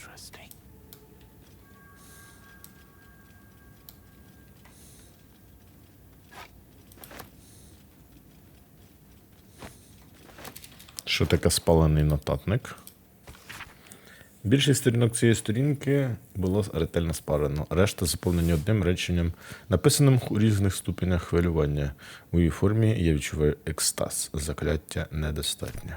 Interesting. Що таке спалений нотатник? Більшість сторінок цієї сторінки було ретельно спарено. Решта заповнені одним реченням, написаним у різних ступенях хвилювання. У її формі я відчуваю екстаз. Закляття недостатньо.